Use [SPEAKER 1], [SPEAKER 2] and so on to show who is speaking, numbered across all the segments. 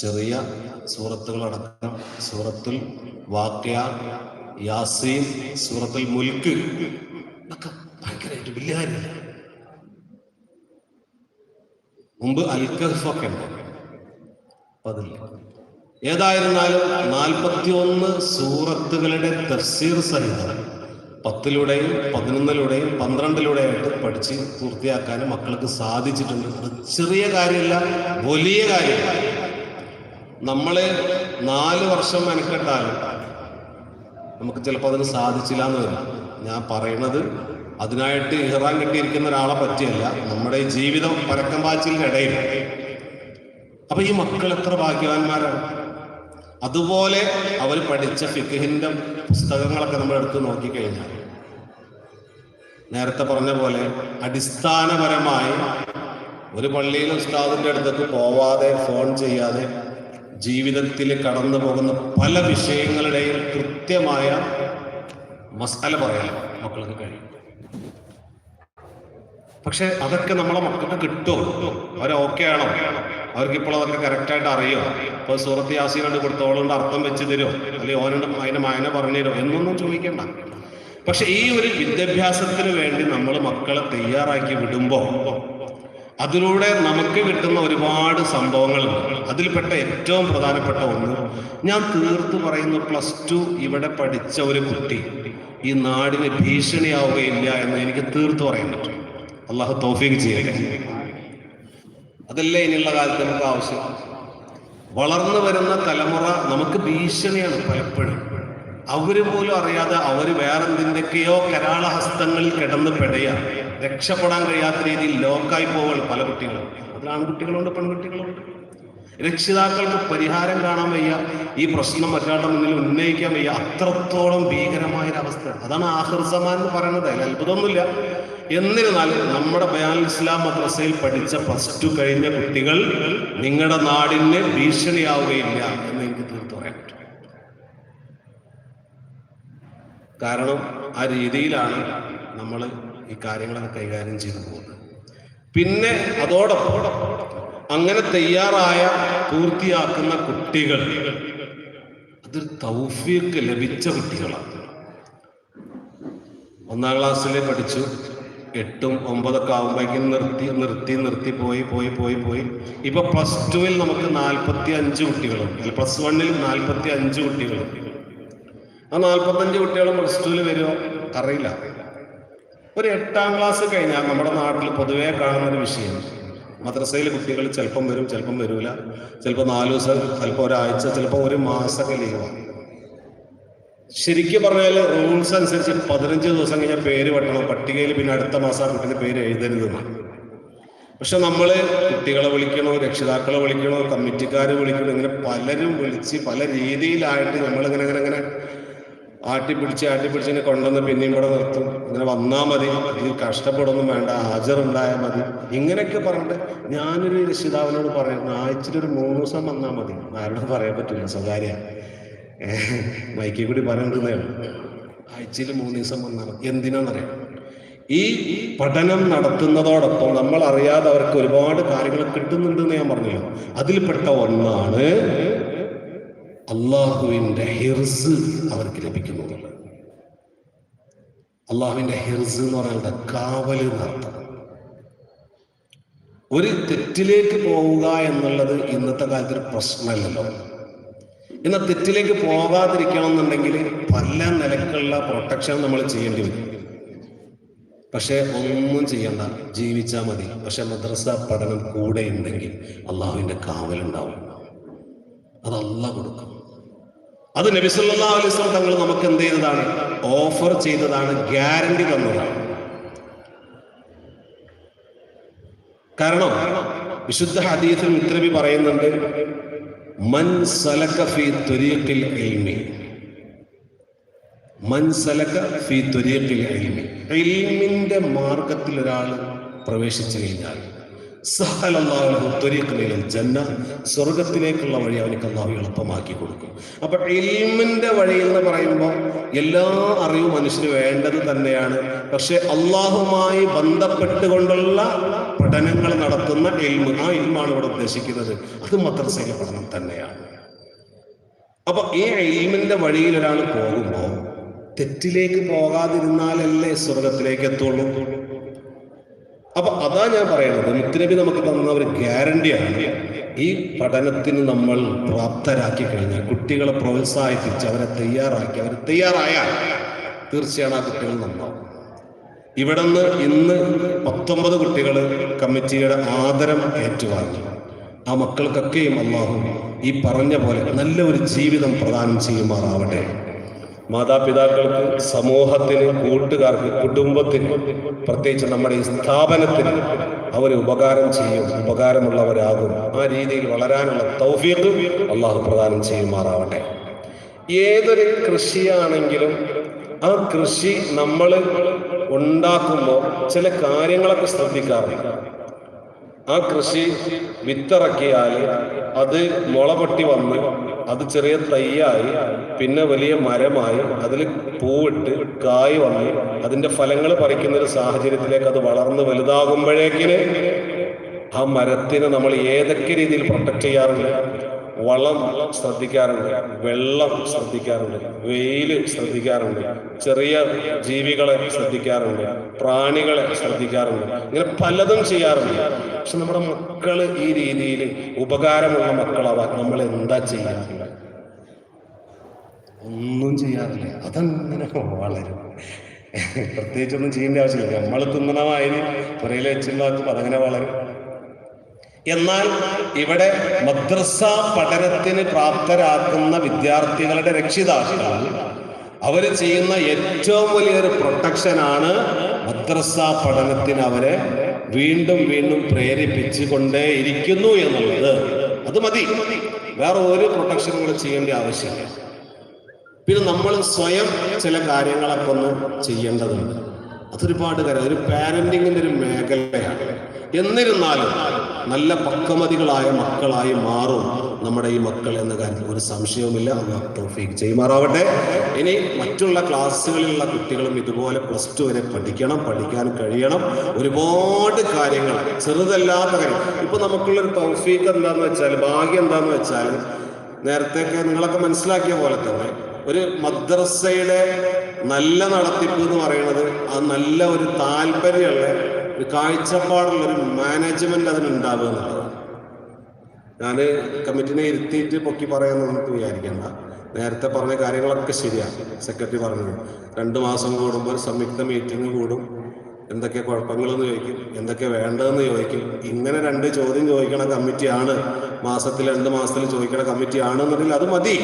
[SPEAKER 1] ചെറിയ സൂറത്തുകളടക്കം സൂറത്തുൽ വാക്യ യാസീൻ സൂറത്തുൽ മുൽക്ക് ഒക്കെ ഭയങ്കരമായിട്ട് വലിയ മുമ്പ് അതില്ല ഏതായിരുന്നാലും നാൽപ്പത്തി ഒന്ന് സൂറത്തുകളുടെ തഫ്സീർ സഹിതം പത്തിലൂടെയും പതിനൊന്നിലൂടെയും പന്ത്രണ്ടിലൂടെയായിട്ട് പഠിച്ച് പൂർത്തിയാക്കാനും മക്കൾക്ക് സാധിച്ചിട്ടുണ്ട്. അത് ചെറിയ കാര്യമല്ല വലിയ കാര്യമല്ല. നമ്മൾ നാല് വർഷം മെനക്കെട്ടാലും നമുക്ക് ചിലപ്പോൾ അതിന് സാധിച്ചില്ല എന്ന് വരും. ഞാൻ പറയണത് അതിനായിട്ട് ഇഹ്റാൻ കെട്ടിയിരിക്കുന്ന ഒരാളെ പറ്റിയല്ല നമ്മുടെ ജീവിതം പരക്കം പാച്ചിലിന്റെ ഇടയിൽ. അപ്പൊ ഈ മക്കൾ എത്ര ഭാഗ്യവാന്മാരാണ്. അതുപോലെ അവർ പഠിച്ച ഫിഖഹിന്റെ പുസ്തകങ്ങളൊക്കെ നമ്മൾ എടുത്ത് നോക്കിക്കഴിഞ്ഞാൽ നേരത്തെ പറഞ്ഞ പോലെ അടിസ്ഥാനപരമായി ഒരു പള്ളിയിൽ ഉസ്താദിന്റെ അടുത്തേക്ക് പോവാതെ ഫോൺ ചെയ്യാതെ ജീവിതത്തിൽ കടന്നു പോകുന്ന പല വിഷയങ്ങളുടെയും കൃത്യമായ മസാല പറയാൻ മക്കൾക്ക് കഴിയും. പക്ഷെ അതൊക്കെ നമ്മളെ മക്കൾക്ക് കിട്ടുമോ അവർ ഓക്കെ ആണോ? അവർക്ക് ഇപ്പോൾ അതൊക്കെ കറക്റ്റായിട്ട് അറിയോ? ഇപ്പോൾ സൂറത്ത് യാസീനോട് കൊടുത്തോളുണ്ട് അർത്ഥം വെച്ച് തരുമോ അല്ലെങ്കിൽ ഓനോട് അതിന് മായന പറഞ്ഞു തരുമോ എന്നൊന്നും ചോദിക്കണ്ട. പക്ഷെ ഈ ഒരു വിദ്യാഭ്യാസത്തിന് വേണ്ടി നമ്മൾ മക്കളെ തയ്യാറാക്കി വിടുമ്പോൾ അതിലൂടെ നമുക്ക് കിട്ടുന്ന ഒരുപാട് സംഭവങ്ങളുണ്ട് അതിൽപ്പെട്ട ഏറ്റവും പ്രധാനപ്പെട്ട ഒന്ന് ഞാൻ തീർത്തു പറയുന്നു പ്ലസ് ടു ഇവിടെ പഠിച്ച ഒരു കുട്ടി. ഈ നാടിന് ഭീഷണിയാവുകയില്ല എന്ന് എനിക്ക് തീർത്തു പറയാൻ പറ്റും. അള്ളാഹു തൗഫീഖ് ചെയ്യുക അതല്ലേ ഇനിയുള്ള കാലത്ത് നമുക്ക് ആവശ്യം? വളർന്നു വരുന്ന തലമുറ നമുക്ക് ഭീഷണിയാണ് പലപ്പോഴും. അവർ പോലും അറിയാതെ അവർ വേറെന്തിന്റെയൊക്കെയോ കരാളഹസ്തങ്ങളിൽ കിടന്ന് പെടയ രക്ഷപ്പെടാൻ കഴിയാത്ത രീതിയിൽ ലോക്കായി പോവുകൾ പല കുട്ടികളും. അതിൽ ആൺകുട്ടികളുണ്ട് പെൺകുട്ടികളുണ്ട്. രക്ഷിതാക്കൾക്ക് പരിഹാരം കാണാൻ വയ്യ ഈ പ്രശ്നം മറ്റാളുടെ മുന്നിൽ ഉന്നയിക്കാൻ വയ്യ അത്രത്തോളം ഭീകരമായ ഒരു അവസ്ഥ അതാണ് ആഹിർ സമാൻ എന്ന് പറയുന്നത്. അതിൽ അത്ഭുതമൊന്നുമില്ല. എന്നിരുന്നാലും നമ്മുടെ ബയാൽ ഇസ്ലാം മദ്രസയിൽ പഠിച്ച പ്ലസ് ടു കഴിഞ്ഞ കുട്ടികൾ നിങ്ങളുടെ നാടിന് ഭീഷണിയാവുകയില്ല എന്ന് എനിക്ക് തീർത്തു പറയാൻ പറ്റും. കാരണം ആ രീതിയിലാണ് നമ്മൾ ഈ കാര്യങ്ങളൊക്കെ കൈകാര്യം ചെയ്തു പോകുന്നത്. പിന്നെ അതോടൊപ്പം അങ്ങനെ തയ്യാറായ പൂർത്തിയാക്കുന്ന കുട്ടികൾ അതൊരു തൗഫീക്ക് ലഭിച്ച കുട്ടികളാണ്. ഒന്നാം ക്ലാസ്സിലെ പഠിച്ചു. എട്ടും ഒമ്പതൊക്കെ ആകുമ്പോഴേക്കും നിർത്തി നിർത്തി നിർത്തി പോയി പോയി പോയി പോയി. ഇപ്പൊ പ്ലസ് ടുവിൽ നമുക്ക് നാൽപ്പത്തി അഞ്ച് കുട്ടികളുണ്ട്. അല്ല പ്ലസ് വണ്ണിൽ നാൽപ്പത്തി അഞ്ച് കുട്ടികളുണ്ട്. ആ നാൽപ്പത്തഞ്ച് കുട്ടികളും പ്ലസ് ടുവിൽ വരുമോ? അറിയില്ല. ഒരു എട്ടാം ക്ലാസ് കഴിഞ്ഞാൽ നമ്മുടെ നാട്ടിൽ പൊതുവേ കാണുന്ന ഒരു വിഷയം. മദ്രസയിലെ കുട്ടികൾ ചിലപ്പം വരും ചിലപ്പം വരൂല. ചിലപ്പോൾ നാല് ദിവസം ചിലപ്പോൾ ഒരാഴ്ച ചിലപ്പോൾ ഒരു മാസമൊക്കെ ലീവാണ് ശരിക്കും പറഞ്ഞാൽ റൂൾസ് അനുസരിച്ച് പതിനഞ്ച് ദിവസം കഴിഞ്ഞാൽ പേര് വെട്ടണം. പട്ടികയിൽ പിന്നെ അടുത്ത മാസം ആ കുട്ടിന്റെ പേര് എഴുതരുതെന്നാണ് പക്ഷെ നമ്മൾ കുട്ടികളെ വിളിക്കണോ രക്ഷിതാക്കളെ വിളിക്കണോ കമ്മിറ്റിക്കാരെ വിളിക്കണോ ഇങ്ങനെ പലരും വിളിച്ച് പല രീതിയിലായിട്ട് നമ്മളിങ്ങനെ ഇങ്ങനെ ഇങ്ങനെ ആട്ടിപ്പിടിച്ച് ആട്ടിപ്പിടിച്ച് ഇങ്ങനെ കൊണ്ടുവന്ന് പിന്നെയും ഇവിടെ നിർത്തും. ഇങ്ങനെ വന്നാൽ മതി. ഇത് കഷ്ടപ്പെടൊന്നും വേണ്ട. ഹാജറുണ്ടായാൽ മതി. ഇങ്ങനെയൊക്കെ പറഞ്ഞിട്ട് ഞാനൊരു രക്ഷിതാവിനോട് പറയുന്നു ആഴ്ചയിൽ ഒരു മൂന്ന് ദിവസം വന്നാൽ മതി. ആരോടും പറയാൻ പറ്റില്ല. സ്വകാര്യ. മൈക്കിൽ കൂടി പറയുന്നതേ ആഴ്ചയിൽ മൂന്ന് ദിവസം വന്നാൽ മതി. എന്തിനാണെന്നറിയാം ഈ പഠനം നടത്തുന്നതോടൊപ്പം നമ്മൾ അറിയാതെ അവർക്ക് ഒരുപാട് കാര്യങ്ങൾ കിട്ടുന്നുണ്ടെന്ന് ഞാൻ പറഞ്ഞു അതിൽപ്പെട്ട ഒന്നാണ് അള്ളാഹുവിന്റെ ഹിർസ് അവർക്ക് ലഭിക്കുന്നു. എന്നുള്ളത് അള്ളാഹുവിന്റെ ഹിർസ് എന്ന് പറയുന്നത് കാവൽ നടത്തണം ഒരു തെറ്റിലേക്ക് പോവുക എന്നുള്ളത് ഇന്നത്തെ കാലത്ത് ഒരു പ്രശ്നമല്ലല്ലോ. ഇന്ന് തെറ്റിലേക്ക് പോകാതിരിക്കണം എന്നുണ്ടെങ്കിൽ പല നിലക്കുള്ള പ്രൊട്ടക്ഷൻ നമ്മൾ ചെയ്യേണ്ടി വരും. പക്ഷെ ഒന്നും ചെയ്യണ്ട. ജീവിച്ചാൽ മതി. പക്ഷെ മദ്രസ പഠനം കൂടെ ഉണ്ടെങ്കിൽ അള്ളാഹുവിന്റെ കാവലുണ്ടാവും. അത് കൊടുക്കും. അത് നബി തങ്ങൾ നമുക്ക് എന്ത് ചെയ്തതാണ്? ഓഫർ ചെയ്തതാണ് ഗ്യാരണ്ടി തന്നതാണ്. കാരണം വിശുദ്ധ ഹദീസിൽ മുത്തനബി പറയുന്നുണ്ട് മൻ സലക ഫീ ഇൽമി. മൻ സലക ഫീ ഇൽമി. ഇൽമിന്റെ മാർഗത്തിൽ ഒരാൾ പ്രവേശിച്ചു കഴിഞ്ഞാൽ സ്വർഗത്തിലേക്കുള്ള വഴി അവനക്ക് അള്ളാഹു എളുപ്പമാക്കി കൊടുക്കും. അപ്പൊ ഇൽമിന്റെ വഴി എന്ന് പറയുമ്പോൾ എല്ലാ അറിവും മനുഷ്യന് വേണ്ടത് തന്നെയാണ്. പക്ഷെ അള്ളാഹുമായി ബന്ധപ്പെട്ടുകൊണ്ടുള്ള പഠനങ്ങൾ നടത്തുന്ന എൽമ് ആ ഇൽമാണ് ഇവിടെ ഉദ്ദേശിക്കുന്നത്. അത് മദ്രസയിലെ പഠനം തന്നെയാണ്. അപ്പൊ ഈ എൽമിന്റെ വഴിയിൽ ഒരാൾ പോകുമ്പോൾ തെറ്റിലേക്ക് പോകാതിരുന്നാലല്ലേ സ്വർഗത്തിലേക്ക് എത്തുള്ളൂ? അപ്പൊ അതാ ഞാൻ പറയുന്നത് മുത്തുനബി നമുക്ക് തന്ന ഒരു ഗ്യാരണ്ടിയാണ് ഈ പഠനത്തിന് നമ്മൾ പ്രാപ്തരാക്കി കഴിഞ്ഞാൽ കുട്ടികളെ പ്രോത്സാഹിപ്പിച്ച് അവരെ തയ്യാറാക്കി അവർ തയ്യാറായാൽ തീർച്ചയാണ് ആ കുട്ടികൾ നന്നാവും. ഇവിടെ നിന്ന് ഇന്ന് പത്തൊമ്പത് കുട്ടികൾ കമ്മിറ്റിയുടെ ആദരം ഏറ്റുവാങ്ങി. ആ മക്കൾക്കൊക്കെയും അള്ളാഹു ഈ പറഞ്ഞ പോലെ നല്ല ഒരു ജീവിതം പ്രദാനം ചെയ്യുമാറാവട്ടെ. മാതാപിതാക്കൾക്ക് സമൂഹത്തിന് കൂട്ടുകാർക്ക് കുടുംബത്തിന് പ്രത്യേകിച്ച് നമ്മുടെ ഈ സ്ഥാപനത്തിന് അവർ ഉപകാരം ചെയ്യും ഉപകാരമുള്ളവരാകും. ആ രീതിയിൽ വളരാനുള്ള തൗഫീഖ് അള്ളാഹു പ്രദാനം ചെയ്യുമാറാവട്ടെ. ഏതൊരു കൃഷിയാണെങ്കിലും ആ കൃഷി നമ്മൾ ഉണ്ടാക്കുമ്പോൾ ചില കാര്യങ്ങളൊക്കെ ശ്രദ്ധിക്കാറുണ്ട്. ആ കൃഷി വിത്തിറക്കിയാൽ അത് മുളപൊട്ടി വന്ന് അത് ചെറിയ തൈയായി പിന്നെ വലിയ മരമായി അതിൽ പൂവിട്ട് കായ് വന്ന് അതിന്റെ ഫലങ്ങൾ പറിക്കുന്ന ഒരു സാഹചര്യത്തിലേക്ക് അത് വളർന്ന് വലുതാകുമ്പോഴേക്കിന് ആ മരത്തിനെ നമ്മൾ ഏതൊക്കെ രീതിയിൽ പ്രൊട്ടക്ട് ചെയ്യാറുണ്ട്? വളം ശ്രദ്ധിക്കാറുണ്ട് വെള്ളം ശ്രദ്ധിക്കാറുണ്ട് വെയിൽ ശ്രദ്ധിക്കാറുണ്ട് ചെറിയ ജീവികളെ ശ്രദ്ധിക്കാറുണ്ട് പ്രാണികളെ ശ്രദ്ധിക്കാറുണ്ട്. ഇങ്ങനെ പലതും ചെയ്യാറുണ്ട്. പക്ഷെ നമ്മുടെ മക്കൾ ഈ രീതിയിൽ ഉപകാരമുള്ള മക്കളാവാൻ നമ്മൾ എന്താ ചെയ്യാറില്ല ഒന്നും ചെയ്യാറില്ല. അതങ്ങനെ വളരും. പ്രത്യേകിച്ചൊന്നും ചെയ്യേണ്ട ആവശ്യമില്ല. നമ്മൾ തിന്നണമാതിരി പുറയിൽ വെച്ചുണ്ടാക്കും അതങ്ങനെ വളരും. എന്നാൽ ഇവിടെ മദ്രസ പഠനത്തിന് പ്രാപ്തരാക്കുന്ന വിദ്യാർത്ഥികളുടെ രക്ഷിതാക്കൾ അവർ ചെയ്യുന്ന ഏറ്റവും വലിയൊരു പ്രൊട്ടക്ഷനാണ് മദ്രസ പഠനത്തിന് അവരെ വീണ്ടും വീണ്ടും പ്രേരിപ്പിച്ചു കൊണ്ടേ ഇരിക്കുന്നു എന്നുള്ളത്. അത് മതി. വേറെ ഒരു പ്രൊട്ടക്ഷനുകൾ ചെയ്യേണ്ട ആവശ്യമില്ല. പിന്നെ നമ്മൾ സ്വയം ചില കാര്യങ്ങളൊക്കെ ഒന്ന് ചെയ്യേണ്ടതുണ്ട്. അതൊരുപാട് കാര്യം ഒരു പാരന്റിങ്ങിന്റെ ഒരു മേഖലയാണ്. എന്നിരുന്നാലും നല്ല പക്വമതികളായ മക്കളായി മാറും നമ്മുടെ ഈ മക്കൾ എന്ന കാര്യത്തിൽ ഒരു സംശയവുമില്ല. തൗഫീഖ് ചെയ്യുമാറാവട്ടെ ഇനി മറ്റുള്ള ക്ലാസ്സുകളിലുള്ള കുട്ടികളും ഇതുപോലെ പ്ലസ് ടു വരെ പഠിക്കണം പഠിക്കാൻ കഴിയണം. ഒരുപാട് കാര്യങ്ങൾ. ചെറുതല്ലാത്ത കാര്യം. ഇപ്പൊ നമുക്കുള്ളൊരു തൗഫീഖ് എന്താന്ന് വെച്ചാൽ ഭാഗ്യം എന്താന്ന് വെച്ചാൽ നേരത്തെ നിങ്ങളൊക്കെ മനസ്സിലാക്കിയ പോലെ തന്നെ ഒരു മദ്രസയുടെ നല്ല നടത്തിപ്പ് എന്ന് പറയുന്നത് അത് നല്ല ഒരു താല്പര്യമുള്ള ഒരു കാഴ്ചപ്പാടുള്ള ഒരു മാനേജ്മെന്റ് അതിനുണ്ടാവുക എന്നുള്ളതാണ്. ഞാൻ കമ്മിറ്റിനെ ഇരുത്തിയിട്ട് പൊക്കി പറയാമെന്ന് വിചാരിക്കേണ്ട. നേരത്തെ പറഞ്ഞ കാര്യങ്ങളൊക്കെ ശരിയാണ് സെക്രട്ടറി പറഞ്ഞത്. രണ്ട് മാസം കൂടുമ്പോൾ സംയുക്ത മീറ്റിംഗ് കൂടും. എന്തൊക്കെ കുഴപ്പങ്ങളെന്ന് ചോദിക്കും എന്തൊക്കെ വേണ്ടതെന്ന് ചോദിക്കും. ഇങ്ങനെ രണ്ട് ചോദ്യം ചോദിക്കണ കമ്മിറ്റിയാണ് മാസത്തിൽ രണ്ട് മാസത്തിൽ ചോദിക്കണ കമ്മിറ്റിയാണ് എന്നുണ്ടെങ്കിൽ അത് മതി.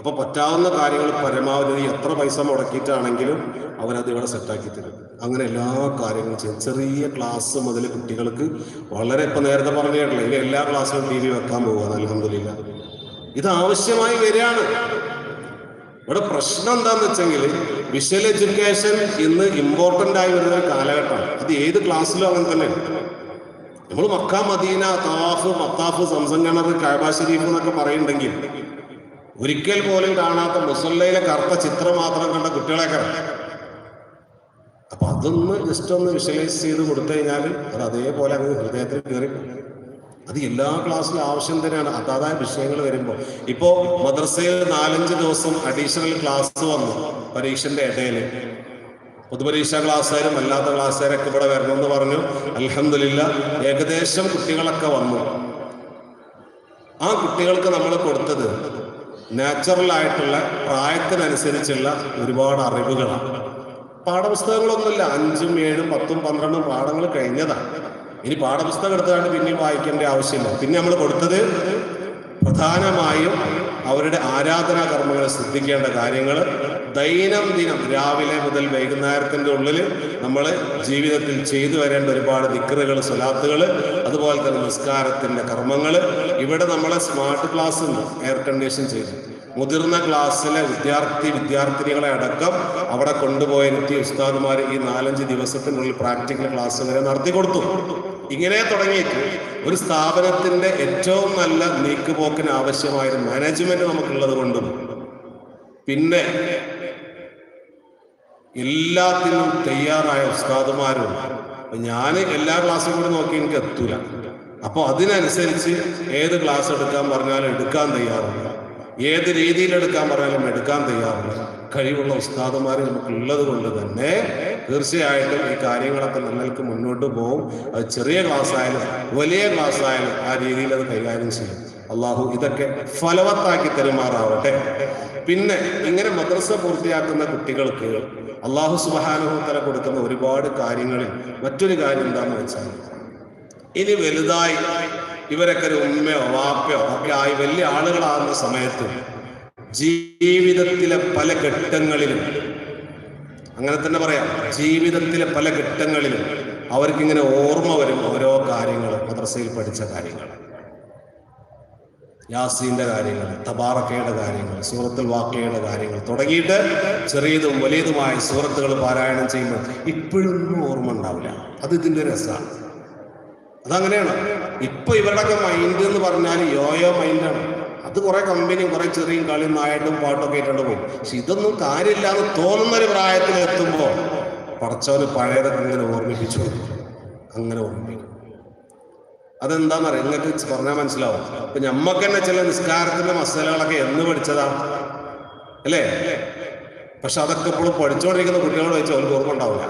[SPEAKER 1] അപ്പൊ പറ്റാവുന്ന കാര്യങ്ങൾ പരമാവധി എത്ര പൈസ മുടക്കിയിട്ടാണെങ്കിലും അവരത് ഇവിടെ സെറ്റാക്കി തരും. അങ്ങനെ എല്ലാ കാര്യങ്ങളും ചെയ്യും. ചെറിയ ക്ലാസ് മുതൽ കുട്ടികൾക്ക് വളരെ ഇപ്പൊ നേരത്തെ പറഞ്ഞിട്ടില്ല ഇനി എല്ലാ ക്ലാസ്സിലും ടി വി വെക്കാൻ പോകാൻ അലഹമില്ല ഇത് ആവശ്യമായി വരികയാണ്. ഇവിടെ പ്രശ്നം എന്താന്ന് വെച്ചെങ്കിൽ വിഷ്വൽ എഡ്യൂക്കേഷൻ ഇന്ന് ഇമ്പോർട്ടന്റ് ആയി വരുന്ന ഒരു കാലഘട്ടമാണ്. അത് ഏത് ക്ലാസ്സിലും അങ്ങനെ തന്നെ. നമ്മൾ മക്ക മദീന താഫ് മത്താഫ് സംസം കിണർ കാബ ഷരീഫ് എന്നൊക്കെ പറയുന്നുണ്ടെങ്കിൽ ഒരിക്കൽ പോലും കാണാത്ത മുസല്ലയിലെ കറുത്ത ചിത്രം മാത്രം കണ്ട കുട്ടികളെ കാണാം അപ്പൊ അതൊന്ന് ജസ്റ്റ് ഒന്ന് വിഷ്വലൈസ് ചെയ്ത് കൊടുത്തു കഴിഞ്ഞാൽ അത് അതേപോലെ അങ്ങ് ഹൃദയത്തിൽ കയറി അത് എല്ലാ ക്ലാസ്സിലും ആവശ്യം തന്നെയാണ്. അതാതായ വിഷയങ്ങൾ വരുമ്പോൾ ഇപ്പോ മദ്രസയിൽ നാലഞ്ച് ദിവസം അഡീഷണൽ ക്ലാസ് വന്നു പരീക്ഷന്റെ ഇടയിൽ പൊതുപരീക്ഷാ ക്ലാസ്സുകാരും അല്ലാത്ത ക്ലാസ്സുകാരൊക്കെ ഇവിടെ വരണമെന്ന് പറഞ്ഞു. അലഹമില്ല ഏകദേശം കുട്ടികളൊക്കെ വന്നു. ആ കുട്ടികൾക്ക് നമ്മൾ കൊടുത്തത് നാച്ചുറൽ ആയിട്ടുള്ള പ്രായത്തിനനുസരിച്ചുള്ള ഒരുപാട് അറിവുകളാണ്. പാഠപുസ്തകങ്ങളൊന്നുമില്ല. അഞ്ചും ഏഴും പത്തും പന്ത്രണ്ടും പാഠങ്ങൾ കഴിഞ്ഞതാണ്. ഇനി പാഠപുസ്തകം എടുത്തുകൊണ്ട് പിന്നെയും വായിക്കേണ്ട ആവശ്യമില്ല. പിന്നെ നമ്മൾ കൊടുത്തത് പ്രധാനമായും അവരുടെ ആരാധനാ കർമ്മങ്ങൾ ശ്രദ്ധിക്കേണ്ട കാര്യങ്ങൾ ദൈനംദിനം രാവിലെ മുതൽ വൈകുന്നേരത്തിന്റെ ഉള്ളിൽ നമ്മൾ ജീവിതത്തിൽ ചെയ്തു വരേണ്ട ഒരുപാട് ദിക്കറുകൾ സ്വലാത്തുകൾ അതുപോലെ തന്നെ നിസ്കാരത്തിന്റെ കർമ്മങ്ങൾ. ഇവിടെ നമ്മളെ സ്മാർട്ട് ക്ലാസ് എയർ കണ്ടീഷൻ ചെയ്തു. മുതിർന്ന ക്ലാസ്സിലെ വിദ്യാർത്ഥി വിദ്യാർത്ഥിനികളെ അടക്കം അവിടെ കൊണ്ടുപോയ കൊണ്ടുപോയിരുത്തി ഉസ്താദുമാർ ഈ നാലഞ്ച് ദിവസത്തിനുള്ളിൽ പ്രാക്ടിക്കൽ ക്ലാസ് വരെ നടത്തി കൊടുത്തു. ഇങ്ങനെ തുടങ്ങിയിട്ട് ഒരു സ്ഥാപനത്തിന്റെ ഏറ്റവും നല്ല നീക്കുപോക്കിന് ആവശ്യമായ മാനേജ്മെന്റ് നമുക്കുള്ളത് കൊണ്ടും. പിന്നെ എല്ലാത്തിനും തയ്യാറായ ഉസ്താദുമാരും. ഞാൻ എല്ലാ ക്ലാസ്സും കൂടി നോക്കി എനിക്ക് എത്തൂല. അപ്പോൾ അതിനനുസരിച്ച് ഏത് ക്ലാസ് എടുക്കാൻ പറഞ്ഞാലും എടുക്കാൻ തയ്യാറുണ്ട്. ഏത് രീതിയിൽ എടുക്കാൻ പറഞ്ഞാലും എടുക്കാൻ തയ്യാറുണ്ട്. കഴിവുള്ള ഉസ്താദുമാർ നമുക്കുള്ളത് കൊണ്ട് തന്നെ തീർച്ചയായിട്ടും ഈ കാര്യങ്ങളൊക്കെ നമ്മൾക്ക് മുന്നോട്ട് പോകും അത് ചെറിയ ക്ലാസ് ആയാലും വലിയ ക്ലാസ് ആയാലും ആ രീതിയിൽ അത് കൈകാര്യം ചെയ്യും. അള്ളാഹു ഇതൊക്കെ ഫലവത്താക്കി തെരുമാറാവട്ടെ. പിന്നെ ഇങ്ങനെ മദ്രസ പൂർത്തിയാക്കുന്ന കുട്ടികൾക്ക് അള്ളാഹു സുബാനുഭവത്തല കൊടുക്കുന്ന ഒരുപാട് കാര്യങ്ങളിൽ മറ്റൊരു കാര്യം എന്താണെന്ന് വെച്ചാൽ ഇനി വലുതായി ഇവരൊക്കെ ഒരു ഉമ്മയോ വാപ്പയോ ഒക്കെ ആയി വലിയ ആളുകളാകുന്ന സമയത്ത് ജീവിതത്തിലെ പല ഘട്ടങ്ങളിലും അങ്ങനെ തന്നെ പറയാം. ജീവിതത്തിലെ പല ഘട്ടങ്ങളിലും അവർക്കിങ്ങനെ ഓർമ്മ വരും ഓരോ കാര്യങ്ങൾ മദ്രസയിൽ പഠിച്ച കാര്യങ്ങൾ. യാസീന്റെ കാര്യങ്ങൾ തബാറക്കയുടെ കാര്യങ്ങൾ സൂറത്തുൽ വാക്കയുടെ കാര്യങ്ങൾ തുടങ്ങിയിട്ട് ചെറിയതും വലിയതുമായ സൂറത്തുകൾ പാരായണം ചെയ്യുമ്പോൾ ഇപ്പോഴൊന്നും ഓർമ്മ ഉണ്ടാവില്ല. അത് ഇതിന്റെ രസമാണ്. അതങ്ങനെയാണ്. ഇപ്പൊ ഇവരുടെയൊക്കെ മൈൻഡ് എന്ന് പറഞ്ഞാൽ യോയോ മൈൻഡാണ് അത് കുറെ കമ്പനിയും കുറെ ചെറിയും കളിയും നായിട്ടും പാട്ടൊക്കെ ആയിട്ടുണ്ട് പോകും പക്ഷെ ഇതൊന്നും കാര്യമില്ല എന്ന് തോന്നുന്ന ഒരു പ്രായത്തിൽ എത്തുമ്പോൾ പടച്ചവന് പഴയതൊക്കെ ഇങ്ങനെ ഓർമ്മിപ്പിച്ചു അങ്ങനെ ഓർമ്മിപ്പിക്കും. അതെന്താണെന്നറിയാം നിങ്ങൾക്ക് പറഞ്ഞാൽ മനസ്സിലാവും. അപ്പൊ ഞമ്മക്ക് തന്നെ ചില നിസ്കാരത്തിന്റെ മസലകളൊക്കെ എന്ന് പഠിച്ചതാ. അല്ലേ? പക്ഷെ അതൊക്കെ ഇപ്പോഴും പഠിച്ചുകൊണ്ടിരിക്കുന്ന കുട്ടികളോട് വെച്ച് അവർക്ക് ഓർമ്മ ഉണ്ടാവില്ല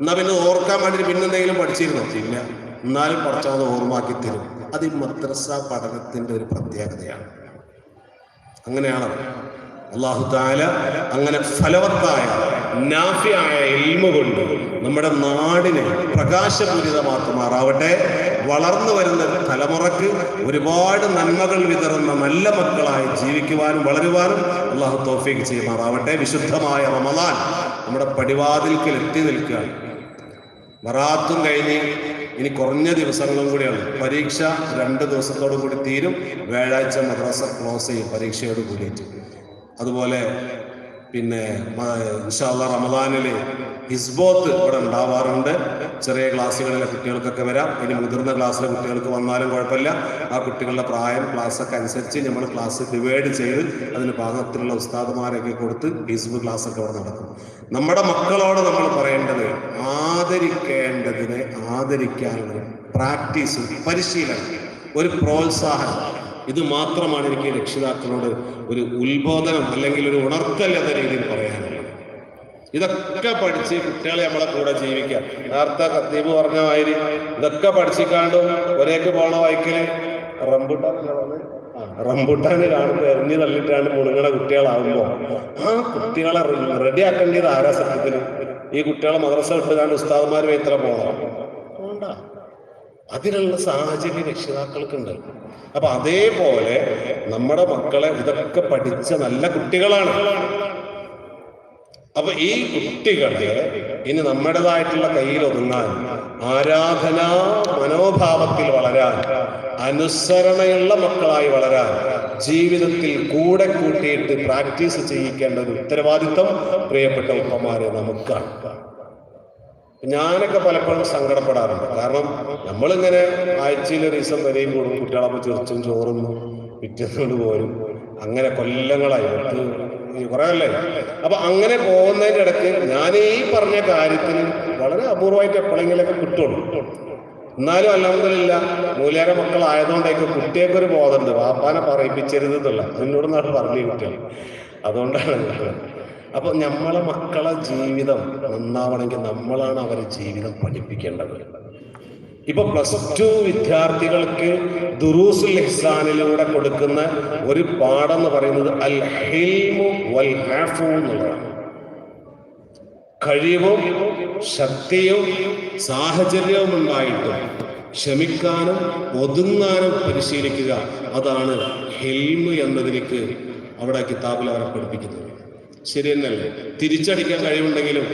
[SPEAKER 1] എന്നാ പിന്നെ ഓർക്കാൻ വേണ്ടി പിന്നെ എന്തെങ്കിലും പഠിച്ചിരുന്നോ? ഇല്ല. എന്നാലും പഠിച്ചത് ഓർമ്മാക്കി തരും. അത് ഈ മദ്രസ പഠനത്തിന്റെ ഒരു പ്രത്യേകതയാണ്. അങ്ങനെയാണ് അള്ളാഹു താല അങ്ങനെ ഫലവത്തായ നാഫിയായ എൽമ കൊണ്ട് നമ്മുടെ നാടിനെ പ്രകാശപൂരിതമാക്കുമാറാവട്ടെ. വളർന്നു വരുന്ന തലമുറയ്ക്ക് ഒരുപാട് നന്മകൾ വിതറുന്ന നല്ല മക്കളായി ജീവിക്കുവാനും വളരുവാനും അള്ളാഹു തോഫീക്ക് ചെയ്യുമാറാവട്ടെ. വിശുദ്ധമായ റമദാൻ നമ്മുടെ പടിവാതിൽക്കൽ എത്തി നിൽക്കുകയാണ്. മറാത്തും കഴിഞ്ഞ് ഇനി കുറഞ്ഞ ദിവസങ്ങളും കൂടിയാണ്. പരീക്ഷ രണ്ട് ദിവസത്തോടു കൂടി തീരും. വ്യാഴാഴ്ച മദ്രസ ക്ലോസ് ചെയ്യും. പരീക്ഷയോട് കൂടിയിട്ട്. അതുപോലെ പിന്നെ ഇൻഷാല്ല റമദാനിൽ ഹിസ്ബോത്ത് ഇവിടെ ഉണ്ടാവാറുണ്ട്. ചെറിയ ക്ലാസ്സുകളിലെ കുട്ടികൾക്കൊക്കെ വരാം. ഇനി മുതിർന്ന ക്ലാസ്സിലെ കുട്ടികൾക്ക് വന്നാലും കുഴപ്പമില്ല. ആ കുട്ടികളുടെ പ്രായം ക്ലാസ്സൊക്കെ അനുസരിച്ച് നമ്മൾ ക്ലാസ് ഡിവൈഡ് ചെയ്ത് അതിന് പാകത്തിലുള്ള ഉസ്താദുമാരൊക്കെ കൊടുത്ത് ഹിസ്ബ് ക്ലാസ് ഒക്കെ ഇവിടെ നടക്കും. നമ്മുടെ മക്കളോട് നമ്മൾ പറയേണ്ടത് ആദരിക്കേണ്ടതിനെ ആദരിക്കാനുള്ള പ്രാക്ടീസ് പരിശീലനം ഒരു പ്രോത്സാഹനം. ഇത് മാത്രമാണ് എനിക്ക് രക്ഷിതാക്കളോട് ഒരു ഉത്ബോധനം അല്ലെങ്കിൽ ഒരു ഉണർത്തൽ എന്ന രീതിയിൽ പറയാനുള്ളത്. ഇതൊക്കെ പഠിച്ച് കുട്ടികളെ നമ്മളെ കൂടെ ജീവിക്കാം നേരത്തെ കത്തീബ് പറഞ്ഞ മാതിരി ഇതൊക്കെ പഠിച്ചിക്കാണ്ട് ഒരേക്ക് പോണ വായിക്കൽ റംബുട്ടാൻ റംബുട്ടാന് കാണുമ്പോൾ എറിഞ്ഞു തള്ളിട്ടാണ് മുണുങ്ങണ കുട്ടികളാകുമ്പോൾ ആ കുട്ടികളെ റെഡി ആക്കേണ്ടത് ആരാ സത്യത്തിന്? ഈ കുട്ടികളെ മദ്രസ വിട്ടുകാണ്ട് ഉസ്താദ്മാർ എത്ര പോകണം വേണ്ട അതിനുള്ള സാഹചര്യം രക്ഷിതാക്കൾക്കുണ്ട്. അപ്പൊ അതേപോലെ നമ്മുടെ മക്കളെ ഇതൊക്കെ പഠിച്ച നല്ല കുട്ടികളാണ്. അപ്പൊ ഈ കുട്ടികളെ ഇനി നമ്മുടേതായിട്ടുള്ള കയ്യിൽ ഒതുങ്ങാൻ ആരാധനാ മനോഭാവത്തിൽ വളരാൻ അനുസരണയുള്ള മക്കളായി വളരാൻ ജീവിതത്തിൽ കൂടെ കൂട്ടിയിട്ട് പ്രാക്ടീസ് ചെയ്യിക്കേണ്ട ഒരു ഉത്തരവാദിത്വം പ്രിയപ്പെട്ട ഉപ്പമാരെ നമുക്കാണ് ഞാനൊക്കെ പലപ്പോഴും സങ്കടപ്പെടാറുണ്ട്. കാരണം നമ്മളിങ്ങനെ ആഴ്ചയിൽ ദിവസം വരെയും കൂടും. കുട്ടികളപ്പം ചെറുച്ചും ചോറും വിറ്റത്തോട് പോരും. അങ്ങനെ കൊല്ലങ്ങളായി. കുറെ അല്ലേ അപ്പൊ അങ്ങനെ പോകുന്നതിന്റെ ഇടയ്ക്ക് ഞാൻ ഈ പറഞ്ഞ കാര്യത്തിന് വളരെ അപൂർവമായിട്ട് എപ്പോഴെങ്കിലൊക്കെ കിട്ടുള്ളൂ. എന്നാലും അലഹമില്ല മൂലേരെ മക്കളായതുകൊണ്ടൊക്കെ കുട്ടിയൊക്കെ ഒരു ബോധമുണ്ട്. വാപ്പാനെ പറയിപ്പിച്ചരുത് എന്നുള്ള. അതിനോട് നാട് പറഞ്ഞു കുട്ടികൾ അതുകൊണ്ടാണ് അപ്പൊ നമ്മളെ മക്കളെ ജീവിതം നന്നാവണമെങ്കിൽ നമ്മളാണ് അവരെ ജീവിതം പഠിപ്പിക്കേണ്ടത്. ഇപ്പൊ പ്ലസ് ടു വിദ്യാർത്ഥികൾക്ക് ദുറൂസുൽ ഇഹ്സാനിലൂടെ കൊടുക്കുന്ന ഒരു പാഠം എന്ന് പറയുന്നത് അൽ ഹിൽമു വൽ എന്നുള്ളതാണ്. കഴിവും ശക്തിയും സാഹചര്യവും ഉണ്ടായിട്ടും ക്ഷമിക്കാനും ഒതുങ്ങാനും പരിശീലിക്കുക അതാണ് ഹെൽമ് എന്നതിലേക്ക് അവിടെ കിതാബിൽ അവരെ പഠിപ്പിക്കുന്നത്. ശരി തന്നെയല്ലേ തിരിച്ചടിക്കാൻ കഴിവുണ്ടെങ്കിലും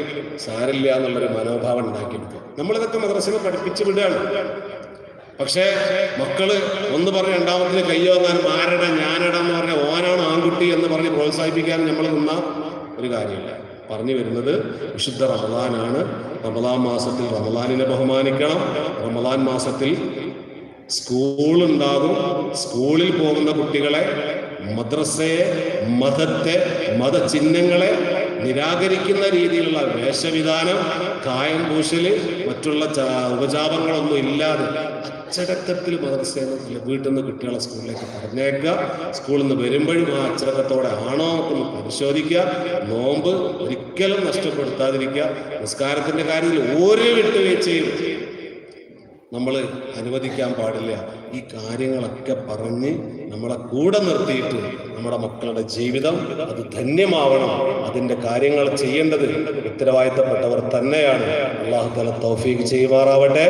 [SPEAKER 1] സാരില്ല എന്നുള്ളൊരു മനോഭാവം ഉണ്ടാക്കിയെടുക്കുക നമ്മളിതൊക്കെ മദ്രസയിൽ പഠിപ്പിച്ചു വിടുകയാണ്. പക്ഷേ മക്കൾ ഒന്ന് പറഞ്ഞ രണ്ടാമത്തിന് കയ്യോങ്ങാനും ആരട ഞാനട എന്ന് പറഞ്ഞ ഓനാണ് ആൺകുട്ടി എന്ന് പറഞ്ഞ് പ്രോത്സാഹിപ്പിക്കാൻ നമ്മൾ നിന്ന ഒരു കാര്യമില്ല. പറഞ്ഞു വരുന്നത് വിശുദ്ധ റമദാനാണ്. റമദാൻ മാസത്തിൽ റമദാനിനെ ബഹുമാനിക്കണം. റമദാൻ മാസത്തിൽ സ്കൂളുണ്ടാകും. സ്കൂളിൽ പോകുന്ന കുട്ടികളെ മദ്രസയെ മതത്തെ മതചിഹ്നങ്ങളെ നിരാകരിക്കുന്ന രീതിയിലുള്ള വേഷവിധാനം കായം പൂശൽ മറ്റുള്ള ഉപജാപങ്ങളൊന്നും ഇല്ലാതെ അച്ചടക്കത്തിൽ മദ്രസയിൽ വീട്ടിൽ നിന്ന് കുട്ടികളെ സ്കൂളിലേക്ക് പറഞ്ഞേക്കുക സ്കൂളിൽ നിന്ന് വരുമ്പോഴും ആ അച്ചടക്കത്തോടെ ആണോ എന്ന് പരിശോധിക്കുക. നോമ്പ് ഒരിക്കലും നഷ്ടപ്പെടുത്താതിരിക്കുക. നിസ്കാരത്തിന്റെ കാര്യത്തിൽ ഓരോ വിട്ടുവീഴ്ചയും നമ്മൾ അനുവദിക്കാൻ പാടില്ല. ഈ കാര്യങ്ങളൊക്കെ പറഞ്ഞ് നമ്മളെ കൂടെ നിർത്തിയിട്ട് നമ്മുടെ മക്കളുടെ ജീവിതം അത് ധന്യമാവണം. അതിന്റെ കാര്യങ്ങൾ ചെയ്യേണ്ടത് ഉത്തരവാദിത്തപ്പെട്ടവർ തന്നെയാണ്. അള്ളാഹു തല തൗഫീഖ് ചെയ്യുമാറാവട്ടെ.